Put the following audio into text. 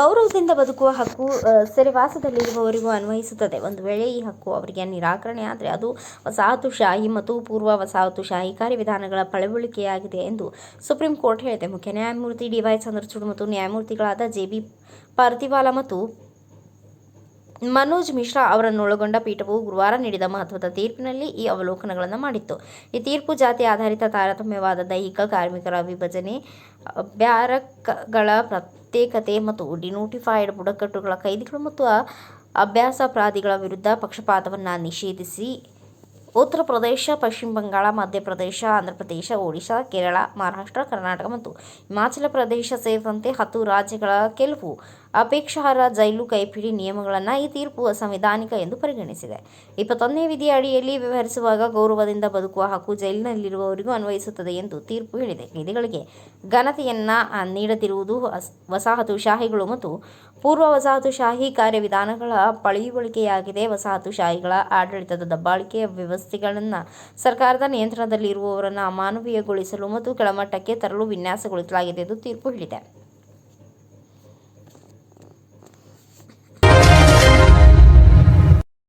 ಗೌರವದಿಂದ ಬದುಕುವ ಹಕ್ಕು ಸೆರೆವಾಸದಲ್ಲಿರುವವರಿಗೂ ಅನ್ವಯಿಸುತ್ತದೆ. ಒಂದು ವೇಳೆ ಈ ಹಕ್ಕು ಅವರಿಗೆ ನಿರಾಕರಣೆ ಆದರೆ ಅದು ವಸಾಹತುಶಾಹಿ ಮತ್ತು ಪೂರ್ವ ವಸಾಹತುಶಾಹಿ ಕಾರ್ಯವಿಧಾನಗಳ ಪಳವಳಿಕೆಯಾಗಿದೆ ಎಂದು ಸುಪ್ರೀಂ ಕೋರ್ಟ್ ಹೇಳಿದೆ. ಮುಖ್ಯ ನ್ಯಾಯಮೂರ್ತಿ ಡಿವೈ ಚಂದ್ರಚೂಡ್ ಮತ್ತು ನ್ಯಾಯಮೂರ್ತಿಗಳಾದ ಜೆ ಬಿ ಪಾರ್ತಿವಾಲಾ ಮತ್ತು ಮನೋಜ್ ಮಿಶ್ರಾ ಅವರನ್ನೊಳಗೊಂಡ ಪೀಠವು ಗುರುವಾರ ನೀಡಿದ ಮಹತ್ವದ ತೀರ್ಪಿನಲ್ಲಿ ಈ ಅವಲೋಕನಗಳನ್ನು ಮಾಡಿತ್ತು. ಈ ತೀರ್ಪು ಜಾತಿ ಆಧಾರಿತ ತಾರತಮ್ಯವಾದ ದೈಹಿಕ, ಕಾರ್ಮಿಕರ ವಿಭಜನೆ ಬ್ಯಾರಕ್ಗಳ ಪ್ರತ್ಯೇಕತೆ ಮತ್ತು ಡಿನೋಟಿಫೈಡ್ ಬುಡಕಟ್ಟುಗಳ ಕೈದಿಗಳು ಮತ್ತು ಅಭ್ಯಾಸ ಅಪರಾಧಿಗಳ ವಿರುದ್ಧ ಪಕ್ಷಪಾತವನ್ನು ನಿಷೇಧಿಸಿ ಉತ್ತರ ಪ್ರದೇಶ, ಪಶ್ಚಿಮ ಬಂಗಾಳ ಮಧ್ಯಪ್ರದೇಶ ಆಂಧ್ರಪ್ರದೇಶ ಒಡಿಶಾ, ಕೇರಳ, ಮಹಾರಾಷ್ಟ್ರ, ಕರ್ನಾಟಕ ಮತ್ತು ಹಿಮಾಚಲ ಪ್ರದೇಶ ಸೇರಿದಂತೆ ಹತ್ತು ರಾಜ್ಯಗಳ ಕೆಲವು ಅಪೇಕ್ಷಾರ್ಹ ಜೈಲು ಕೈಪಿಡಿ ನಿಯಮಗಳನ್ನು ಈ ತೀರ್ಪು ಅಸಂವಿಧಾನಿಕ ಎಂದು ಪರಿಗಣಿಸಿದೆ. ಇಪ್ಪತ್ತೊಂದನೇ ವಿಧಿಯ ಅಡಿಯಲ್ಲಿ ವ್ಯವಹರಿಸುವಾಗ ಗೌರವದಿಂದ ಬದುಕುವ ಹಕ್ಕು ಜೈಲಿನಲ್ಲಿರುವವರಿಗೂ ಅನ್ವಯಿಸುತ್ತದೆ ಎಂದು ತೀರ್ಪು ಹೇಳಿದೆ. ಕೈದಿಗಳಿಗೆ ಘನತೆಯನ್ನು ನೀಡದಿರುವುದು ವಸ್- ವಸಾಹತುಶಾಹಿಗಳು ಮತ್ತು ಪೂರ್ವ ವಸಾಹತುಶಾಹಿ ಕಾರ್ಯವಿಧಾನಗಳ ಪಳಿಯುವಳಿಕೆಯಾಗಿದೆ ವಸಾಹತುಶಾಹಿಗಳ ಆಡಳಿತದ ದಬ್ಬಾಳಿಕೆಯ ವ್ಯವಸ್ಥೆಗಳನ್ನು ಸರ್ಕಾರದ ನಿಯಂತ್ರಣದಲ್ಲಿರುವವರನ್ನು ಅಮಾನವೀಯಗೊಳಿಸಲು ಮತ್ತು ಕೆಳಮಟ್ಟಕ್ಕೆ ತರಲು ವಿನ್ಯಾಸಗೊಳಿಸಲಾಗಿದೆ ಎಂದು ತೀರ್ಪು ಹೇಳಿದೆ.